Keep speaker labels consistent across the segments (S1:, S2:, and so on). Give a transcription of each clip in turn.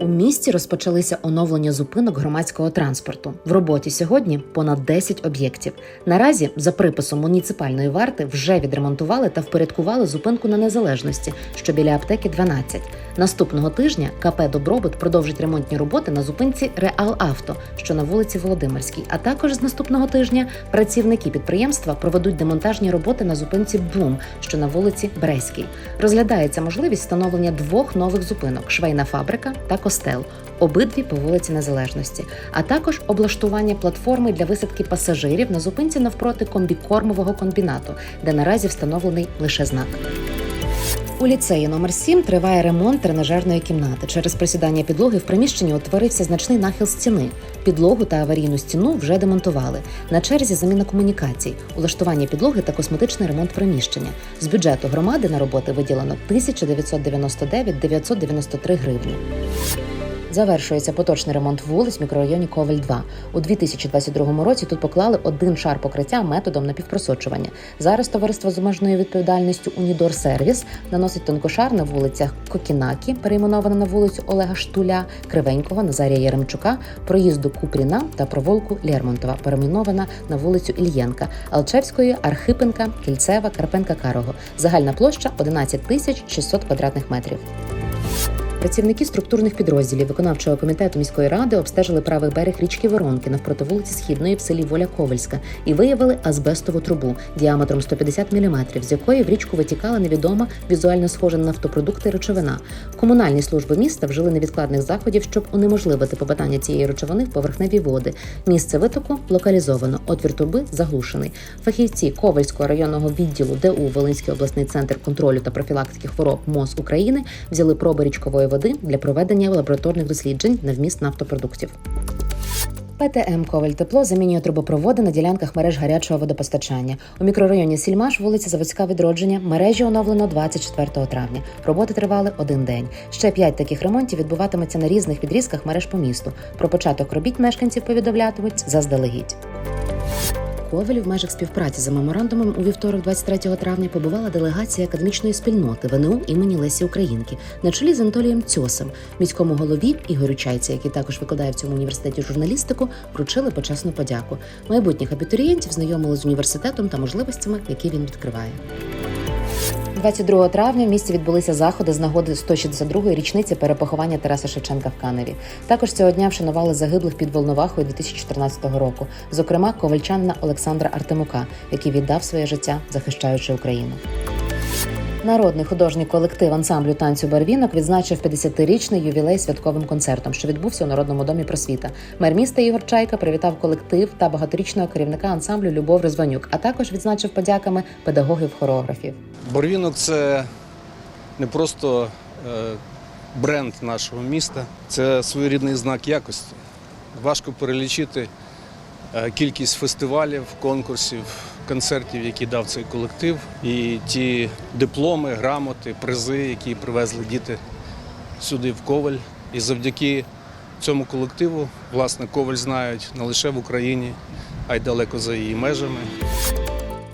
S1: У місті розпочалися оновлення зупинок громадського транспорту. В роботі сьогодні понад 10 об'єктів. Наразі, за приписом муніципальної варти, вже відремонтували та впорядкували зупинку на незалежності, що біля аптеки 12. Наступного тижня КП Добробут продовжить ремонтні роботи на зупинці Реал Авто, що на вулиці Володимирській. А також з наступного тижня працівники підприємства проведуть демонтажні роботи на зупинці Бум, що на вулиці Бреській. Розглядається можливість встановлення двох нових зупинок швейна фабрика та костел. Обидві по вулиці Незалежності, а також облаштування платформи для висадки пасажирів на зупинці навпроти комбікормового комбінату, де наразі встановлений лише знак. У ліцеї номер 7 триває ремонт тренажерної кімнати. Через присідання підлоги в приміщенні утворився значний нахил стіни. Підлогу та аварійну стіну вже демонтували. На черзі заміна комунікацій, улаштування підлоги та косметичний ремонт приміщення. З бюджету громади на роботи виділено 1999 993 гривні. Завершується поточний ремонт вулиць мікрорайоні Коваль 2 У 2022 році тут поклали один шар покриття методом напівпросочування. Зараз товариство з обмеженою відповідальністю Унідор Сервіс наносить тонкошар на вулицях Кокінакі, перейменована на вулицю Олега Штуля, Кривенького, Назарія Яремчука, проїзду Купріна та провулку Лермонтова, перейменована на вулицю Ільєнка, Алчевської, Архипенка, Кільцева, Карпенка Карого. Загальна площа 11 тисяч 600 квадратних метрів. Працівники структурних підрозділів виконавчого комітету міської ради обстежили правий берег річки Воронки навпроти вулиці Східної в селі Воля Ковальська і виявили азбестову трубу діаметром 150 мм, з якої в річку витікала невідома візуально схожа на нафтопродукти речовина. Комунальні служби міста вжили невідкладних заходів, щоб унеможливити попадання цієї речовини в поверхневі води. Місце витоку локалізовано. Отвір труби заглушений. Фахівці Ковальського районного відділу ДУ Волинський обласний центр контролю та профілактики хвороб МОЗ України взяли проби річкової води для проведення лабораторних досліджень на вміст нафтопродуктів. ПТМ Коваль Тепло замінює трубопроводи на ділянках мереж гарячого водопостачання. У мікрорайоні Сільмаш, вулиця Заводська відродження, мережі оновлено 24 травня. Роботи тривали один день. Ще п'ять таких ремонтів відбуватиметься на різних відрізках мереж по місту. Про початок робіт мешканців повідомлятимуть заздалегідь. Ковелі в межах співпраці за меморандумом у вівторок, 23 травня, побувала делегація академічної спільноти ВНУ імені Лесі Українки на чолі з Анатолієм Цьосом, міському голові Ігорю Чайці, який також викладає в цьому університеті журналістику, вручили почесну подяку. Майбутніх абітурієнтів знайомили з університетом та можливостями, які він відкриває. 22 травня в місті відбулися заходи з нагоди 162-ї річниці перепоховання Тараса Шевченка в Каневі. Також цього дня вшанували загиблих під Волновахою 2014 року, зокрема ковальчанина Олександра Артемука, який віддав своє життя, захищаючи Україну. Народний художній колектив ансамблю танцю Барвінок відзначив 50-річний ювілей святковим концертом, що відбувся у Народному домі просвіта. Мер міста Ігор Чайка привітав колектив та багаторічного керівника ансамблю Любов Розванюк, а також відзначив подяками педагогів-хореографів.
S2: Борвінок це не просто е, бренд нашого міста, це своєрідний знак якості. Важко перелічити е, кількість фестивалів, конкурсів, концертів, які дав цей колектив, і ті дипломи, грамоти, призи, які привезли діти сюди в Коваль. І завдяки цьому колективу, власне, Коваль знають не лише в Україні, а й далеко за її межами.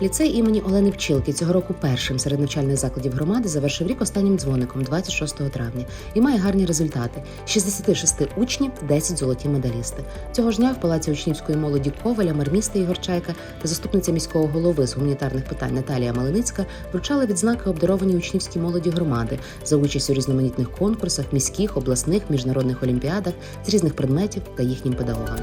S1: Ліцей імені Олени Пчілки цього року першим серед навчальних закладів громади завершив рік останнім дзвоником 26 травня і має гарні результати: 66 учнів, 10 золоті медалісти. Цього ж дня в палаці учнівської молоді Коваля, мер міста Ігор Чайка та заступниця міського голови з гуманітарних питань Наталія Малиницька вручали відзнаки обдарованій учнівській молоді громади за участь у різноманітних конкурсах, міських, обласних, міжнародних олімпіадах з різних предметів та їхнім педагогам.